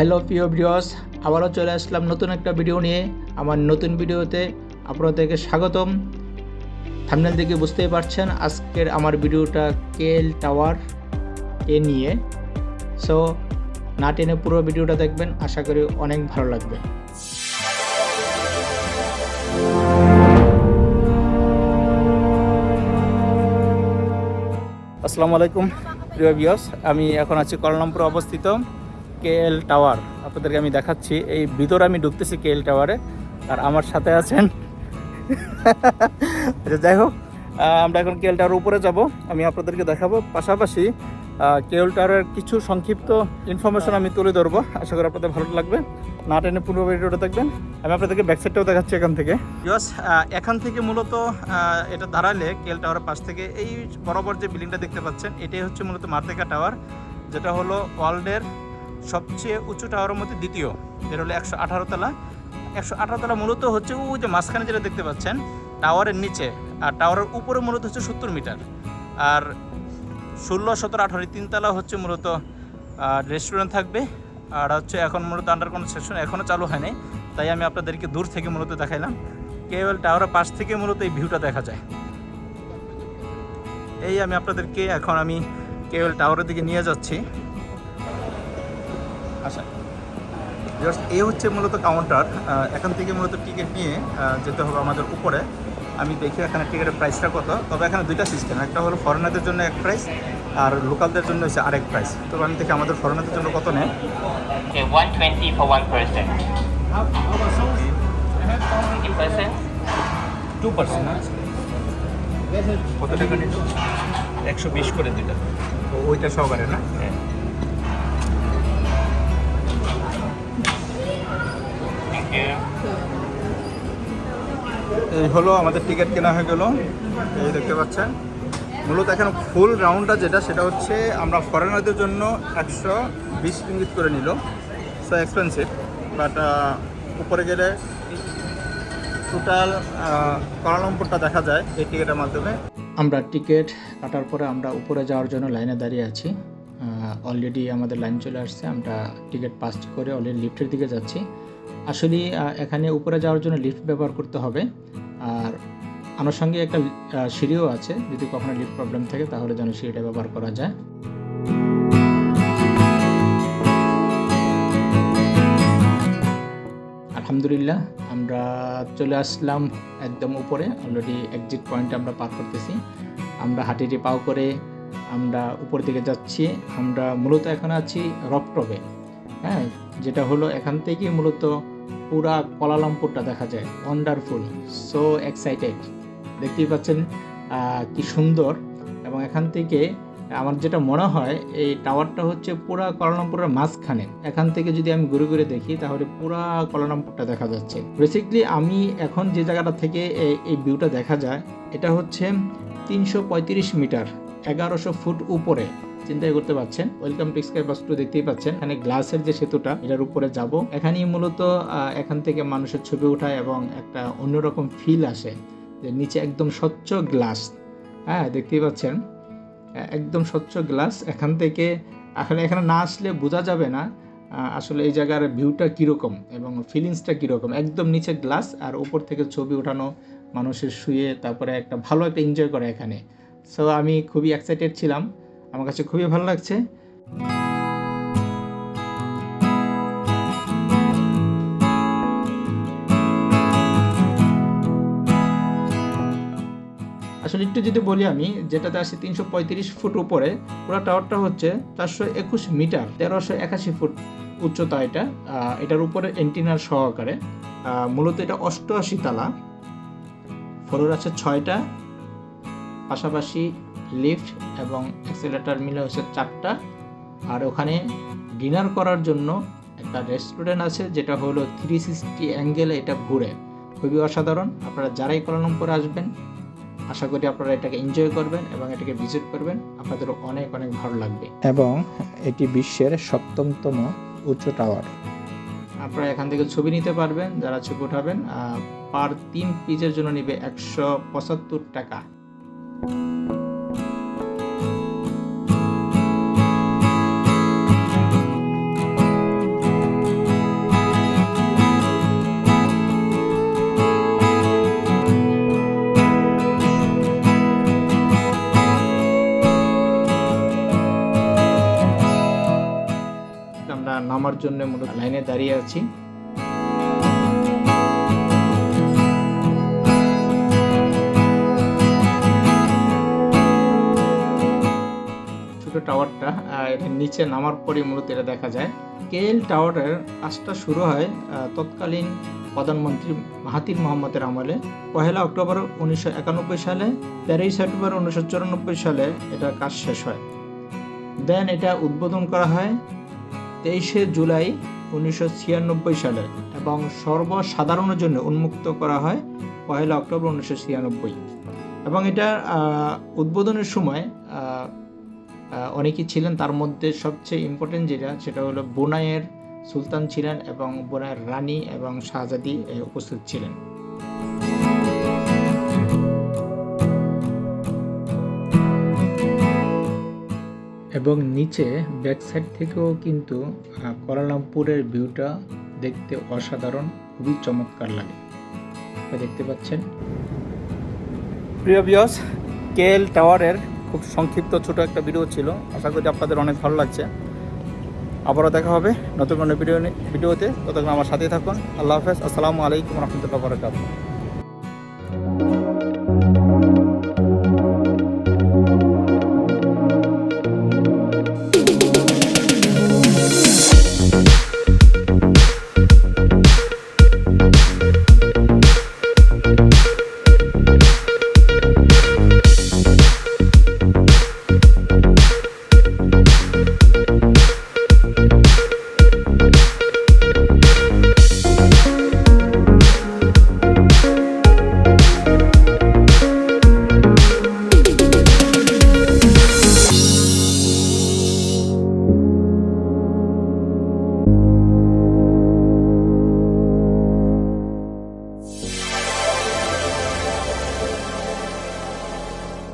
Hello প্রিয় viewers আবারও চলে আসলাম নতুন একটা ভিডিও নিয়ে। আমার নতুন ভিডিওতে আপনাদেরকে স্বাগতম। থামনেল দেখে বুঝতেই পারছেন আজকের আমার ভিডিওটা কেএল টাওয়ার এ নিয়ে। সো না টেনে পুরো ভিডিওটা দেখবেন, আশা করি অনেক ভালো লাগবে। আসসালামু আলাইকুম, প্রিয় ভিউয়ার্স আমি এখন আছি কলামপুরে অবস্থিত। KL tower. আপনাদেরকে আমি দেখাচ্ছি। এই ভিতরে আমি ঢুকতেছি কেএল টাওয়ারে। আর আমার সাথে আছেন আচ্ছা যাই হোক আমরা এখন কেএল টাওয়ার উপরে যাব। আমি আপনাদেরকে দেখাবো। পাশাপাশি কেএল টাওয়ারের কিছু সংক্ষিপ্ত ইনফরমেশন আমি তুলে ধরবো। আশা করি আপনাদের ভালো লাগবে। না টেনে পুরো ভিডিওটা দেখবেন। আমি আপনাদেরকে ব্যাক সাইডটাও দেখাচ্ছি এখান থেকে। ইয়স এখান থেকে মূলত এটা দাঁড়ালে কেএল টাওয়ারের পাশ থেকে এই বরাবর যে বিল্ডিংটা দেখতে পাচ্ছেন, এটাই হচ্ছে মূলত মার্তেকা টাওয়ার, যেটা হলো ওয়ার্ল্ডের সবচেয়ে উঁচু টাওয়ারের মধ্যে দ্বিতীয়, যেটা হলো একশো আঠারো তলা। একশো আঠারো তলা মূলত হচ্ছে ওই যে মাঝখানে যেটা দেখতে পাচ্ছেন, টাওয়ারের নিচে, আর টাওয়ারের উপরে মূলত হচ্ছে সত্তর মিটার। আর ষোলো, সতেরো, আঠারো তিনতলা হচ্ছে মূলত রেস্টুরেন্ট থাকবে। আর হচ্ছে এখন মূলত আন্ডার কনস্ট্রাকশন এখনও চালু হয়নি, তাই আমি আপনাদেরকে দূর থেকে মূলত দেখাইলাম। কেবল টাওয়ারের পাশ থেকে মূলত এই ভিউটা দেখা যায়। এই আমি আপনাদেরকে এখন আমি কেবল টাওয়ারের দিকে নিয়ে যাচ্ছি। জাস্ট এই হচ্ছে মূলত কাউন্টার এখান থেকে মূলত টিকিট নিয়ে যেতে হবে আমাদের উপরে। আমি দেখি এখানে টিকিটের প্রাইসটা কত। তবে এখানে দুইটা সিস্টেম একটা হলো ফরেনারদের জন্য এক প্রাইস আর লোকালদের জন্য হচ্ছে আরেক প্রাইস তো আমি দেখি আমাদের ফরেনারদের জন্য কত নেয়। Okay, 120 for one person. 50 percent? Two percent কত টাকা নিল? একশো বিশ করে দিল। ওইটা সহকারে না? Thank এই হলো আমাদের টিকিট কেনা হয়ে গেল। এই দেখতে পাচ্ছেন। মূলত এখন ফুল রাউন্ডটা যেটা, সেটা হচ্ছে আমরা ফরেনারদের জন্য একশো বিশ ইঙ্গিত করে নিল। সো এক্সপেন্সিভ বাট উপরে গেলে টোটাল কলালম্পুরটা দেখা যায় এই টিকিটের মাধ্যমে। আমরা টিকিট কাটার পরে আমরা উপরে যাওয়ার জন্য লাইনে দাঁড়িয়ে আছি। অলরেডি আমাদের লাইন চলে আসছে। আমরা টিকিট পাস করে অলরেডি লিফটের দিকে যাচ্ছি। আসলে এখানে উপরে যাওয়ার জন্য লিফট ব্যবহার করতে হবে। আনুষঙ্গিক একটা সিঁড়িও আছে। যদি কখনো লিফট প্রবলেম থাকে, তাহলে যেন সিঁড়িটা ব্যবহার করা যায়। আলহামদুলিল্লাহ, আমরা চলে আসলাম একদম উপরে। অলরেডি এক্সিট পয়েন্ট আমরা পার করতেছি। আমরা হাঁটিটি পাও করে আমরা উপর দিকে যাচ্ছি। আমরা মূলত এখন আছি রকটবে হ্যাঁ যেটা হলো এখান থেকে মূলত পুরা কলালামপুরটা দেখা যায়। ওয়ান্ডারফুল সো এক্সাইটেড দেখতেই পাচ্ছেন কি সুন্দর। এবং এখান থেকে আমার যেটা মনে হয়, এই টাওয়ারটা হচ্ছে পুরা কলালামপুরের মাঝখানে। এখান থেকে যদি আমি ঘুরে ঘুরে দেখি, তাহলে পুরা কলালামপুরটা দেখা যাচ্ছে। বেসিকলি আমি এখন যে জায়গাটা থেকে এই- ভিউটা দেখা যায়, এটা হচ্ছে তিনশো পঁয়ত্রিশ মিটার, এগারোশো ফুট উপরে। চিন্তাই করতে পারছেন? ওয়েলকাম টু স্কাই দেখতেই পাচ্ছেন। এখানে গ্লাসের যে সেতুটা, এটার উপরে যাব। এখানেই মূলত এখান থেকে মানুষের ছবি ওঠায় এবং একটা অন্যরকম ফিল আসে। যে নিচে একদম স্বচ্ছ গ্লাস। হ্যাঁ দেখতেই পাচ্ছেন? একদম স্বচ্ছ গ্লাস। এখান থেকে আসলে এখানে না আসলে বোঝা যাবে না আসলে এই জায়গার ভিউটা কীরকম এবং ফিলিংসটা কীরকম। একদম নিচে গ্লাস আর ওপর থেকে ছবি ওঠানো, মানুষের শুয়ে, তারপরে একটা ভালো একটা এনজয় করে এখানে। সো আমি খুবই এক্সাইটেড ছিলাম। আমার কাছে খুবই ভালো লাগছে। আসলে একটু যদি বলি আমি, যেটাতে আসে তিনশো পঁয়ত্রিশ ফুট উপরে, পুরো টাওয়ারটা হচ্ছে চারশো একুশ মিটার, তেরোশো একাশি ফুট উচ্চতা এটা। এটার উপরে এন্টিনার সহকারে। মূলত এটা অষ্টআশি তালা। ফ্লোর আছে ছয়টা। পাশাপাশি লিফট এবং অ্যাক্সেলেটার মিলে হচ্ছে চারটা। আর ওখানে ডিনার করার জন্য একটা রেস্টুরেন্ট আছে, যেটা হলো থ্রি সিক্সটি অ্যাঙ্গেলে এটা ঘুরে। খুবই অসাধারণ। আপনারা যারাই কলানম্বরে আসবেন আশা করি আপনারা এটাকে এনজয় করবেন এবং এটাকে ভিজিট করবেন। আপনাদেরও অনেক অনেক ভালো লাগবে। এবং এটি বিশ্বের সপ্তমতম উচ্চ টাওয়ার। আপনারা এখান থেকে ছবি নিতে পারবেন যারা ছবি উঠাবেন পার তিন পিজের জন্য নিবে একশো পঁচাত্তর টাকা। জন্য মূলত লাইনে দাঁড়িয়ে আছি। ছোট টাওয়ারটা নিচে নামার পরে মূলত এটা দেখা যায়। কেএল টাওয়ারের কাজটা শুরু হয় তৎকালীন প্রধানমন্ত্রী মাহাতির মোহাম্মদের আমলে। পহেলা অক্টোবর উনিশশো একানব্বই সালে, তেরোই সেপ্টেম্বর উনিশশো চুরানব্বই সালে এটার কাজ শেষ হয়। দেন এটা উদ্বোধন করা হয় তেইশে জুলাই উনিশশো ছিয়ানব্বই সালে এবং সর্বসাধারণের জন্য উন্মুক্ত করা হয় পহেলা অক্টোবর উনিশশো ছিয়ানব্বই। এবং এটা উদ্বোধনের সময় অনেকেই ছিলেন, তার মধ্যে সবচেয়ে ইম্পর্টেন্ট যেটা, সেটা হলো বোনাইয়ের সুলতান ছিলেন এবং বোনাইয়ের রানী এবং শাহজাদি উপস্থিত ছিলেন। এবং নিচে ব্যাক সাইড থেকেও কিন্তু কুয়ালালামপুরের ভিউটা দেখতে অসাধারণ, খুবই চমৎকার লাগে। দেখতে পাচ্ছেন। প্রিয় বিয়স কেএল টাওয়ারের খুব সংক্ষিপ্ত ছোট একটা ভিডিও ছিল। আশা করি আপনাদের অনেক ভালো লাগছে। আবারও দেখা হবে নতুন কোনো ভিডিও ভিডিওতে ততক্ষণ আমার সাথেই থাকুন। আল্লাহ হাফেজ। আসসালামু আলাইকুম রহমতুল্লাহ বরকাত